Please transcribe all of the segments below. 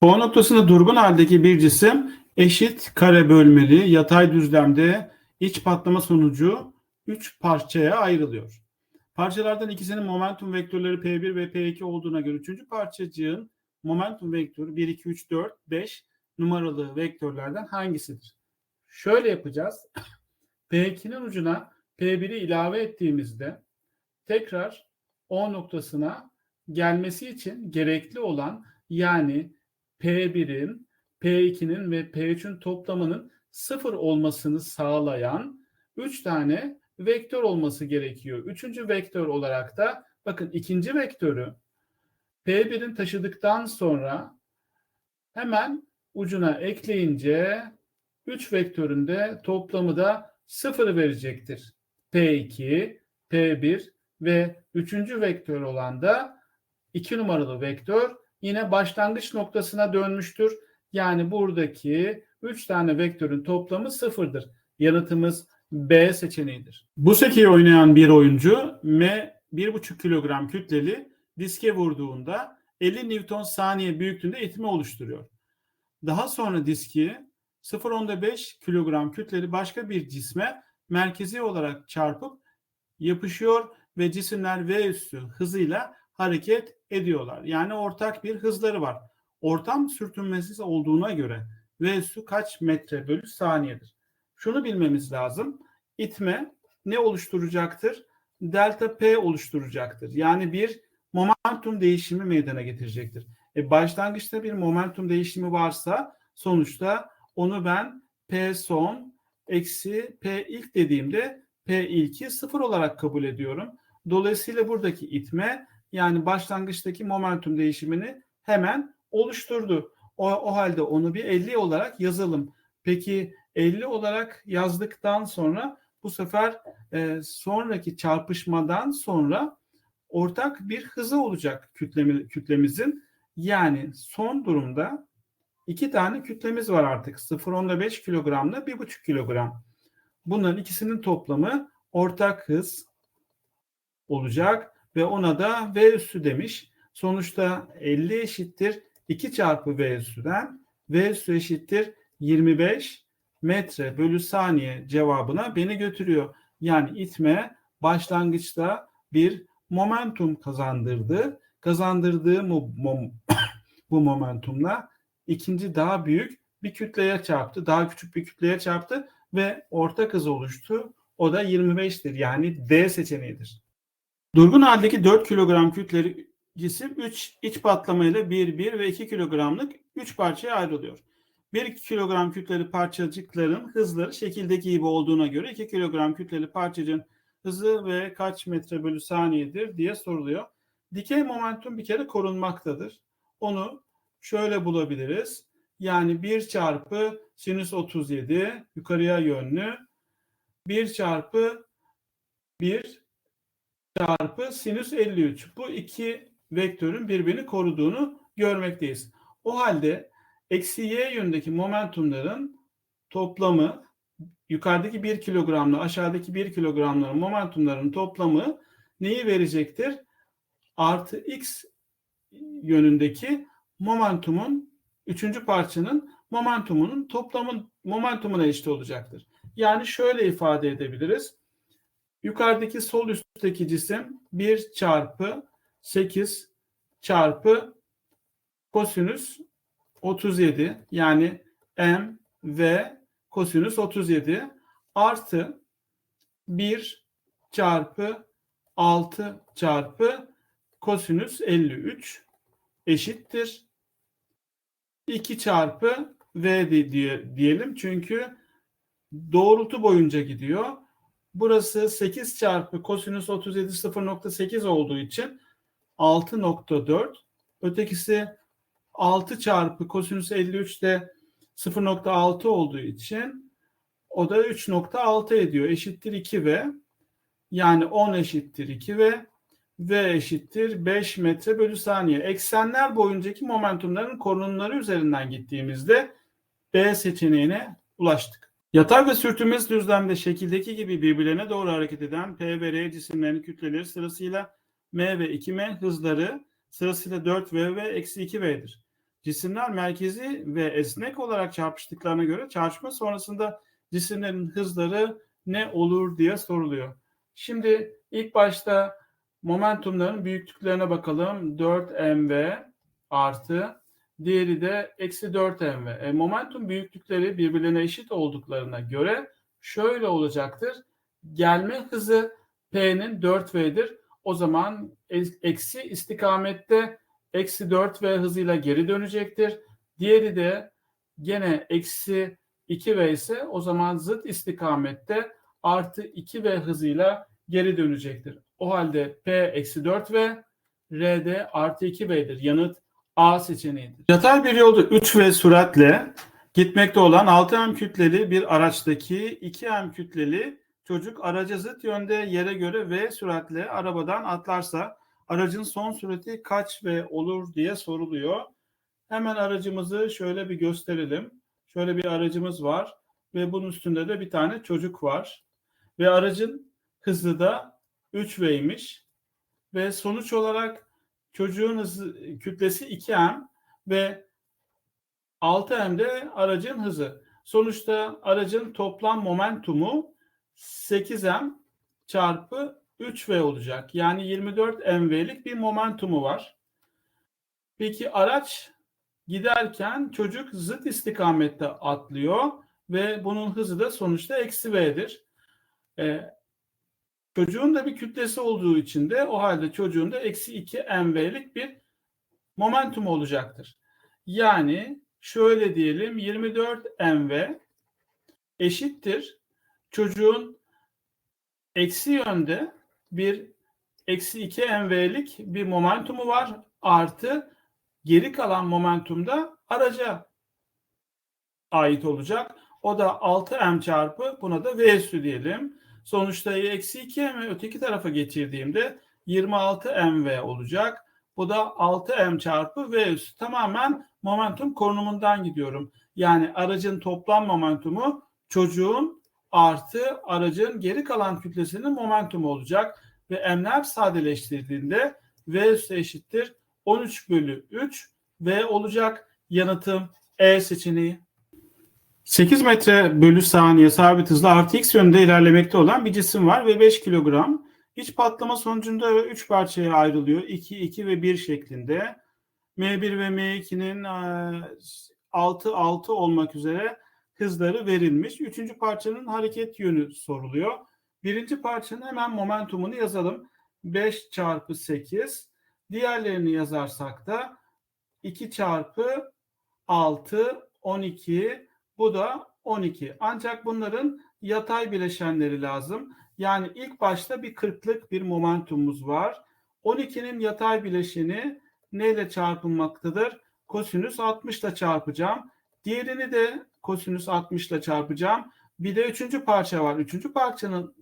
O noktasında durgun haldeki bir cisim eşit kare bölmeli yatay düzlemde iç patlama sonucu 3 parçaya ayrılıyor. Parçalardan ikisinin momentum vektörleri P1 ve P2 olduğuna göre üçüncü parçacığın momentum vektörü 1, 2, 3, 4, 5 numaralı vektörlerden hangisidir? Şöyle yapacağız. P2'nin ucuna P1'i ilave ettiğimizde tekrar O noktasına gelmesi için gerekli olan yani P1'in, P2'nin ve P3'ün toplamının sıfır olmasını sağlayan 3 tane vektör olması gerekiyor. Üçüncü vektör olarak da bakın ikinci vektörü P1'in taşıdıktan sonra hemen ucuna ekleyince 3 vektörün de toplamı da sıfır verecektir. P2, P1 ve üçüncü vektör olan da 2 numaralı vektör yine başlangıç noktasına dönmüştür. Yani buradaki 3 tane vektörün toplamı sıfırdır. Yanıtımız B seçeneğidir. Bu sekeyi oynayan bir oyuncu M 1,5 kilogram kütleli diske vurduğunda 50 Newton saniye büyüklüğünde itme oluşturuyor. Daha sonra diski 0.5 kilogram kütleli başka bir cisme merkezi olarak çarpıp yapışıyor ve cisimler V üssü hızıyla hareket ediyorlar. Yani ortak bir hızları var. Ortam sürtünmesiz olduğuna göre V üssü kaç metre bölü saniyedir? Şunu bilmemiz lazım. İtme ne oluşturacaktır? Delta P oluşturacaktır. Yani bir momentum değişimi meydana getirecektir. E başlangıçta bir momentum değişimi varsa sonuçta onu ben P son eksi P ilk dediğimde P ilki sıfır olarak kabul ediyorum. Dolayısıyla buradaki itme yani başlangıçtaki momentum değişimini hemen oluşturdu. O, o halde onu bir 50 olarak yazalım. Peki 50 olarak yazdıktan sonra bu sefer e, sonraki çarpışmadan sonra ortak bir hızı olacak kütlemi, kütlemizin. Yani son durumda iki tane kütlemiz var artık. 0.5 kilogramla 1.5 kilogram. Bunların ikisinin toplamı ortak hız olacak ve ona da V üssü demiş. Sonuçta 50 eşittir 2 çarpı V üssüden V üssü eşittir 25 metre bölü saniye cevabına beni götürüyor. Yani itme başlangıçta bir momentum kazandırdı. Kazandırdığı bu, bu momentumla ikinci daha büyük bir kütleye çarptı. Daha küçük bir kütleye çarptı ve ortak hız oluştu. O da 25'tir. Yani D seçeneğidir. Durgun haldeki 4 kilogram kütleli cisim 3 iç patlamayla 1, 1 ve 2 kilogramlık 3 parçaya ayrılıyor. 1 kilogram kütleli parçacıkların hızları şekildeki gibi olduğuna göre 2 kilogram kütleli parçacığın hızı ve kaç metre bölü saniyedir diye soruluyor. Dikey momentum bir kere korunmaktadır. Onu şöyle bulabiliriz. Yani 1 çarpı sinüs 37 yukarıya yönlü 1 çarpı 1 çarpı sinüs 53. Bu iki vektörün birbirini koruduğunu görmekteyiz. O halde eksi y yönündeki momentumların toplamı yukarıdaki 1 kilogramla aşağıdaki 1 kilogramların momentumların toplamı neyi verecektir? Artı x yönündeki momentumun üçüncü parçanın momentumunun toplamın momentumuna eşit olacaktır. Yani şöyle ifade edebiliriz. Yukarıdaki sol üstteki cisim 1 çarpı 8 çarpı kosinüs 37 yani m v kosinüs 37 artı 1 çarpı 6 çarpı kosinüs 53 eşittir. 2 çarpı v diye, diyelim çünkü doğrultu boyunca gidiyor. Burası 8 çarpı kosinüs 37 0.8 olduğu için 6.4. Ötekisi 6 çarpı kosinüs 53 de 0.6 olduğu için o da 3.6 ediyor. Eşittir 2V. Yani 10 eşittir 2V. V eşittir 5 metre bölü saniye. Eksenler boyuncaki momentumların korunumları üzerinden gittiğimizde B seçeneğine ulaştık. Yatay ve sürtünmez düzlemde şekildeki gibi birbirlerine doğru hareket eden P ve R cisimlerinin kütleleri sırasıyla M ve 2M hızları sırasıyla 4V ve eksi 2V'dir. cisimler merkezi ve esnek olarak çarpıştıklarına göre çarpışma sonrasında cisimlerin hızları ne olur diye soruluyor. Şimdi ilk başta momentumların büyüklüklerine bakalım. 4 mv artı diğeri de eksi 4 mv. E, momentum büyüklükleri birbirlerine eşit olduklarına göre şöyle olacaktır. Gelme hızı P'nin 4V'dir. O zaman eksi istikamette eksi 4V hızıyla geri dönecektir. Diğeri de gene eksi 2V ise o zaman zıt istikamette artı 2V hızıyla geri dönecektir. O halde P eksi 4V, R'de artı 2V'dir. Yanıt A seçeneğidir. Yatay bir yolda 3V süratle gitmekte olan 6M kütleli bir araçtaki 2M kütleli çocuk araca zıt yönde yere göre V süratle arabadan atlarsa aracın son sürati kaç V olur diye soruluyor. Hemen aracımızı şöyle bir gösterelim. Şöyle bir aracımız var ve bunun üstünde de bir tane çocuk var. Ve aracın hızı da 3V'ymiş. Ve sonuç olarak çocuğun hızı, kütlesi 2M ve 6M de aracın hızı. Sonuçta aracın toplam momentumu 8M çarpı 3V olacak. Yani 24 MV'lik bir momentumu var. Peki araç giderken çocuk zıt istikamette atlıyor ve bunun hızı da sonuçta eksi V'dir. Ee, çocuğun da bir kütlesi olduğu için de o halde çocuğun da eksi 2 MV'lik bir momentum olacaktır. Yani şöyle diyelim 24 MV eşittir çocuğun eksi yönde bir eksi 2 MV'lik bir momentumu var artı geri kalan momentum da araca ait olacak. O da 6M çarpı buna da V üstü diyelim. Sonuçta eksi 2M'i öteki tarafa getirdiğimde 26 MV olacak. Bu da 6M çarpı V üstü. Tamamen momentum konumundan gidiyorum. Yani aracın toplam momentumu çocuğun artı aracın geri kalan kütlesinin momentumu olacak. Ve m'ler sadeleştirdiğinde V üstü eşittir 13 bölü 3 V olacak. Yanıtım E seçeneği. 8 metre bölü saniye sabit hızla artı x yönünde ilerlemekte olan bir cisim var ve 5 kilogram. İç patlama sonucunda 3 parçaya ayrılıyor. 2, 2 ve 1 şeklinde. M1 ve M2'nin 6, 6 olmak üzere hızları verilmiş. Üçüncü parçanın hareket yönü soruluyor. Birinci parçanın hemen momentumunu yazalım. 5 çarpı 8. Diğerlerini yazarsak da 2 çarpı 6, 12. Bu da 12. Ancak bunların yatay bileşenleri lazım. Yani ilk başta bir 40'lık bir momentumumuz var. 12'nin yatay bileşeni neyle çarpılmaktadır? Kosinüs 60 ile çarpacağım. Diğerini de kosinüs 60 ile çarpacağım. Bir de üçüncü parça var. Üçüncü parçanın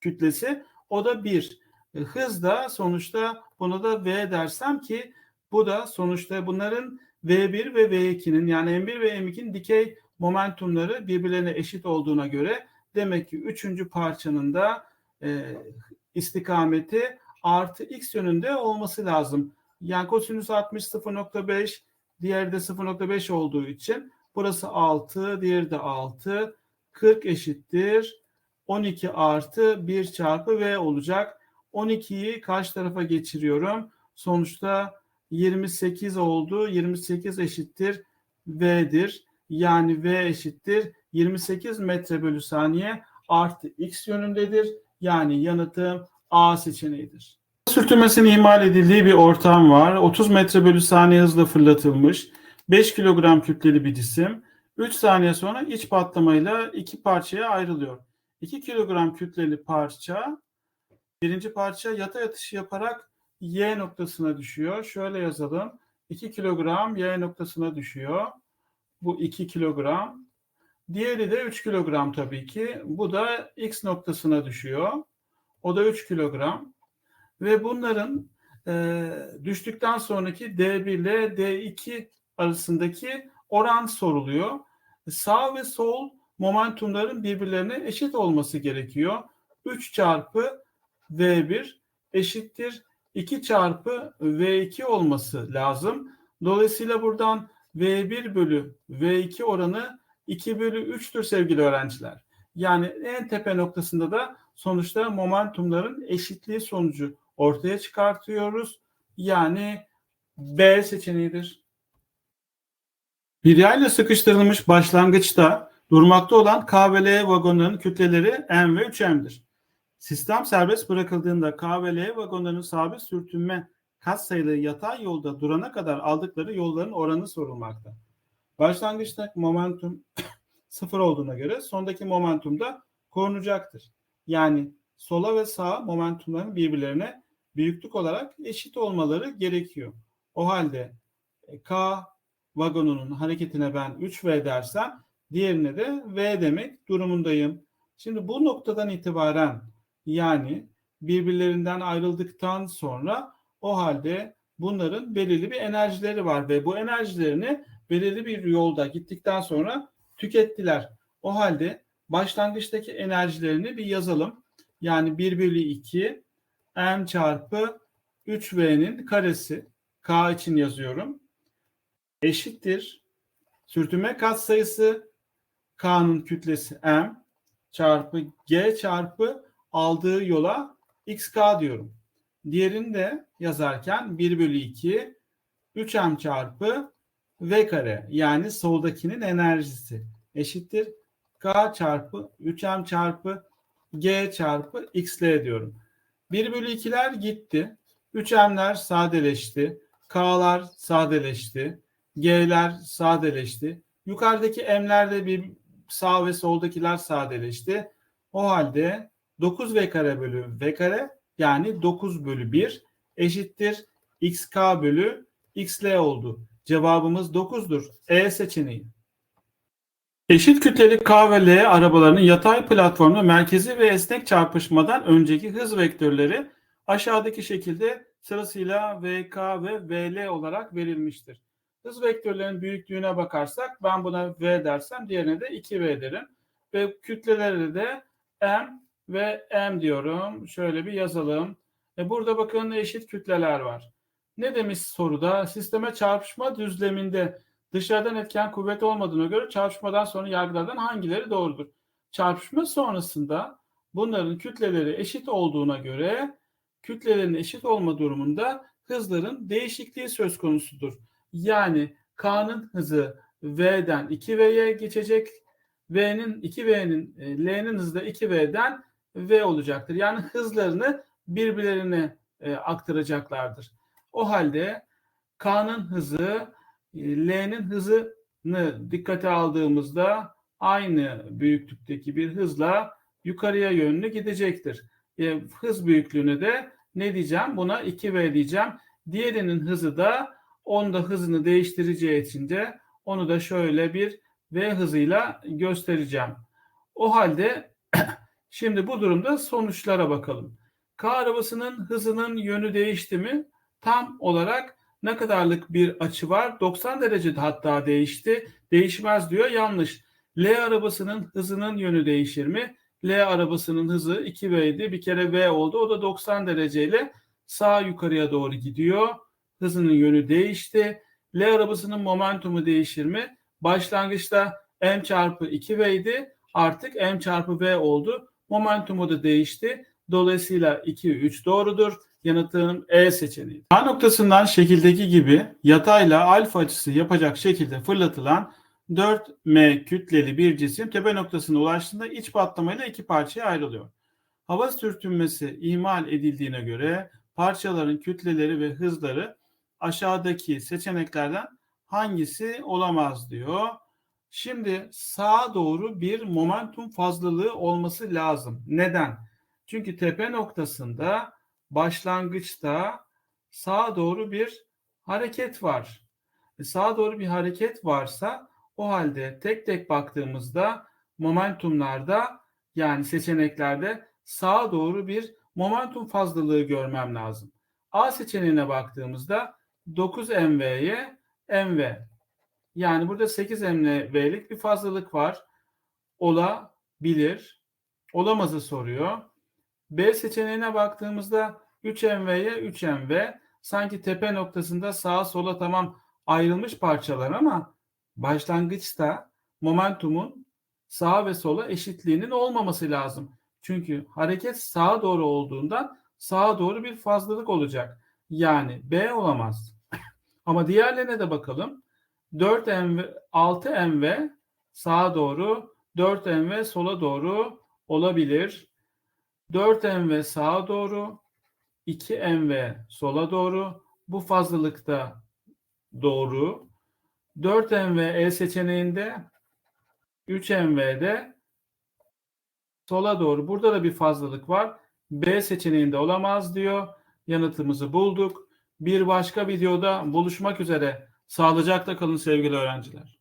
kütlesi o da 1. E, hız da sonuçta buna da V dersem ki bu da sonuçta bunların V1 ve V2'nin yani M1 ve M2'nin dikey momentumları birbirlerine eşit olduğuna göre demek ki üçüncü parçanın da e, istikameti artı x yönünde olması lazım. Yani kosinüs 60 0.5 diğeri de 0.5 olduğu için burası 6 diğeri de 6 40 eşittir 12 artı 1 çarpı v olacak. 12'yi kaç tarafa geçiriyorum? Sonuçta 28 oldu. 28 eşittir v'dir. Yani v eşittir 28 metre bölü saniye artı x yönündedir. Yani yanıtım A seçeneğidir. Sürtünmesinin ihmal edildiği bir ortam var. 30 metre bölü saniye hızla fırlatılmış. 5 kilogram kütleli bir cisim. 3 saniye sonra iç patlamayla iki parçaya ayrılıyor. 2 kilogram kütleli parça birinci parça yatay atış yaparak Y noktasına düşüyor. Şöyle yazalım. 2 kilogram Y noktasına düşüyor. Bu 2 kilogram. Diğeri de 3 kilogram tabii ki. Bu da X noktasına düşüyor. O da 3 kilogram. Ve bunların e, düştükten sonraki D1 ile D2 arasındaki oran soruluyor. Sağ ve sol momentumların birbirlerine eşit olması gerekiyor. 3 çarpı V1 eşittir 2 çarpı V2 olması lazım. Dolayısıyla buradan V1 bölü V2 oranı 2 bölü 3'tür sevgili öğrenciler. Yani en tepe noktasında da sonuçta momentumların eşitliği sonucu ortaya çıkartıyoruz. Yani B seçeneğidir. Bir yayla sıkıştırılmış başlangıçta durmakta olan K ve L vagonlarının kütleleri M ve 3M'dir. Sistem serbest bırakıldığında K ve L vagonlarının sabit sürtünme katsayılı yatay yolda durana kadar aldıkları yolların oranı sorulmakta. Başlangıçta momentum sıfır olduğuna göre sondaki momentum da korunacaktır. Yani sola ve sağa momentumların birbirlerine büyüklük olarak eşit olmaları gerekiyor. O halde e, K vagonunun hareketine ben 3V dersem diğerine de V demek durumundayım. Şimdi bu noktadan itibaren yani birbirlerinden ayrıldıktan sonra o halde bunların belirli bir enerjileri var ve bu enerjilerini belirli bir yolda gittikten sonra tükettiler. O halde başlangıçtaki enerjilerini bir yazalım. Yani 1 bölü 2 m çarpı 3v'nin karesi k için yazıyorum. Eşittir. Sürtünme katsayısı k'nın kütlesi m çarpı g çarpı aldığı yola xk diyorum. Diğerini de yazarken 1 bölü 2 3m çarpı v kare yani soldakinin enerjisi eşittir k çarpı 3m çarpı g çarpı xl diyorum. 1 bölü 2'ler gitti. 3m'ler sadeleşti. K'lar sadeleşti. G'ler sadeleşti. Yukarıdaki m'ler de bir sağ ve soldakiler sadeleşti. O halde 9 v kare bölü v kare yani 9 bölü 1 eşittir xk bölü xl oldu. Cevabımız 9'dur. E seçeneği. Eşit kütleli K ve L arabalarının yatay platformda merkezi ve esnek çarpışmadan önceki hız vektörleri aşağıdaki şekilde sırasıyla VK ve VL olarak verilmiştir. Hız vektörlerinin büyüklüğüne bakarsak ben buna V dersem diğerine de 2V derim. Ve kütleleri de M ve M diyorum. Şöyle bir yazalım. E burada bakın eşit kütleler var. Ne demiş soruda? Sisteme çarpışma düzleminde dışarıdan etken kuvvet olmadığına göre çarpışmadan sonra yargılardan hangileri doğrudur? Çarpışma sonrasında bunların kütleleri eşit olduğuna göre kütlelerin eşit olma durumunda hızların değişikliği söz konusudur. Yani K'nın hızı V'den 2V'ye geçecek. V'nin 2V'nin e, L'nin hızı da 2V'den V olacaktır. Yani hızlarını birbirlerine e, aktaracaklardır. O halde K'nın hızı e, L'nin hızını dikkate aldığımızda aynı büyüklükteki bir hızla yukarıya yönlü gidecektir. E, hız büyüklüğünü de ne diyeceğim? Buna 2V diyeceğim. Diğerinin hızı da onda hızını değiştireceği için de onu da şöyle bir V hızıyla göstereceğim. O halde şimdi bu durumda sonuçlara bakalım. K arabasının hızının yönü değişti mi? Tam olarak ne kadarlık bir açı var? 90 derecede hatta değişti. Değişmez diyor. Yanlış. L arabasının hızının yönü değişir mi? L arabasının hızı 2V'di. Bir kere V oldu. O da 90 dereceyle sağ yukarıya doğru gidiyor. Hızının yönü değişti. L arabasının momentumu değişir mi? Başlangıçta M çarpı 2V Artık M çarpı V oldu. Momentumu da değişti. Dolayısıyla 2 3 doğrudur. Yanıtım E seçeneği. A noktasından şekildeki gibi yatayla alfa açısı yapacak şekilde fırlatılan 4M kütleli bir cisim tepe noktasına ulaştığında iç patlamayla iki parçaya ayrılıyor. Hava sürtünmesi ihmal edildiğine göre parçaların kütleleri ve hızları aşağıdaki seçeneklerden hangisi olamaz diyor. Şimdi sağa doğru bir momentum fazlalığı olması lazım. Neden? Çünkü tepe noktasında başlangıçta sağa doğru bir hareket var. E sağa doğru bir hareket varsa o halde tek tek baktığımızda momentumlarda yani seçeneklerde sağa doğru bir momentum fazlalığı görmem lazım. A seçeneğine baktığımızda 9 MV'ye MV. Yani burada 8 MV'lik bir fazlalık var. Olabilir. Olamazı soruyor. B seçeneğine baktığımızda 3MV'ye 3MV sanki tepe noktasında sağa sola tamam ayrılmış parçalar ama başlangıçta momentumun sağa ve sola eşitliğinin olmaması lazım. Çünkü hareket sağa doğru olduğundan sağa doğru bir fazlalık olacak. Yani B olamaz. Ama diğerlerine de bakalım. 4M 6M sağa doğru, 4M sola doğru olabilir. 4M sağa doğru, 2M sola doğru. Bu fazlalıkta doğru. 4M E seçeneğinde 3MV'de sola doğru. Burada da bir fazlalık var. B seçeneğinde olamaz diyor. Yanıtımızı bulduk. Bir başka videoda buluşmak üzere. Sağlıcakla kalın sevgili öğrenciler.